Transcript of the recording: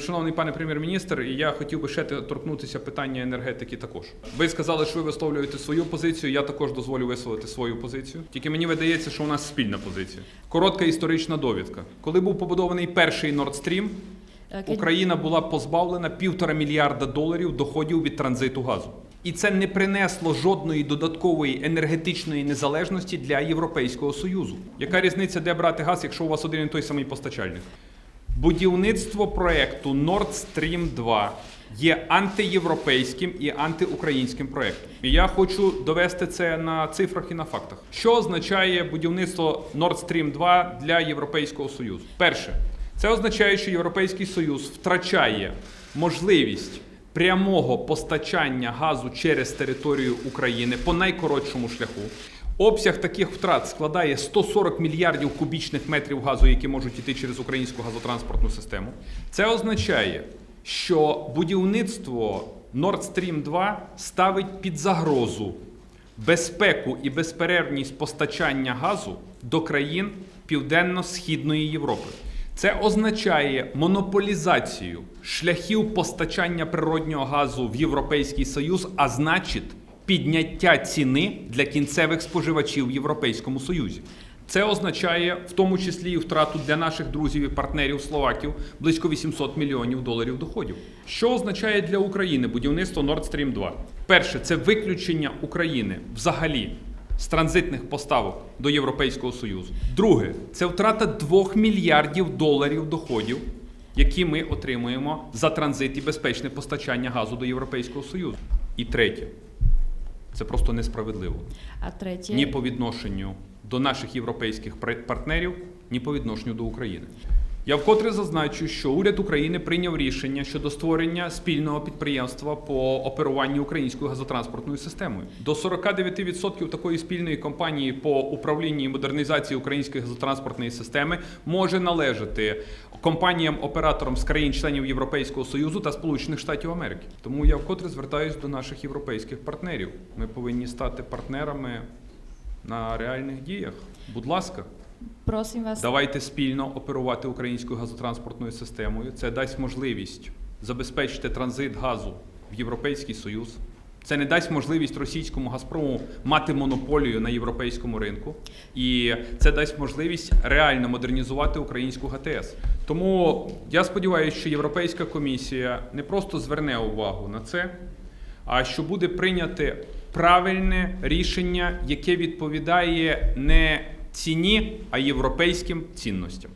Шановний пане прем'єр-міністр, я хотів би ще торкнутися питання енергетики також. Ви сказали, що ви висловлюєте свою позицію. Я також дозволю висловити свою позицію. Тільки мені видається, що у нас спільна позиція. Коротка історична довідка. Коли був побудований перший Nord Stream, Україна була позбавлена півтора мільярда доларів доходів від транзиту газу. І це не принесло жодної додаткової енергетичної незалежності для Європейського Союзу. Яка різниця, де брати газ, якщо у вас один і той самий постачальник? Будівництво проекту Nord Stream 2 є антиєвропейським і антиукраїнським проектом. І я хочу довести це на цифрах і на фактах. Що означає будівництво Nord Stream 2 для Європейського Союзу? Перше, це означає, що Європейський Союз втрачає можливість прямого постачання газу через територію України по найкоротшому шляху. Обсяг таких втрат складає 140 мільярдів кубічних метрів газу, які можуть йти через українську газотранспортну систему. Це означає, що будівництво Nord Stream 2 ставить під загрозу безпеку і безперервність постачання газу до країн Південно-Східної Європи. Це означає монополізацію шляхів постачання природнього газу в Європейський Союз, а значить підняття ціни для кінцевих споживачів в Європейському Союзі. Це означає в тому числі і втрату для наших друзів і партнерів словаків близько 800 мільйонів доларів доходів. Що означає для України будівництво Nord Stream 2? Перше, це виключення України взагалі з транзитних поставок до Європейського Союзу. Друге, це втрата 2 мільярдів доларів доходів, які ми отримуємо за транзит і безпечне постачання газу до Європейського Союзу. І третє, це просто несправедливо. А третє Ні по відношенню до наших європейських партнерів, ні по відношенню до України. Я вкотре зазначу, що уряд України прийняв рішення щодо створення спільного підприємства по оперуванню українською газотранспортною системою. До 49% такої спільної компанії по управлінні і модернізації української газотранспортної системи може належати компаніям-операторам з країн-членів Європейського Союзу та Сполучених Штатів Америки. Тому я вкотре звертаюся до наших європейських партнерів. Ми повинні стати партнерами на реальних діях. Будь ласка, prosím vás, давайте спільно оперувати українською газотранспортною системою. Це дасть можливість забезпечити транзит газу в Європейський Союз. Це не дасть можливість російському Газпрому мати монополію на європейському ринку, і це дасть можливість реально модернізувати українську ГТС. Тому я сподіваюся, що Європейська комісія не просто зверне увагу на це, а що буде прийняте правильне рішення, яке відповідає не ціні, а європейським цінностям.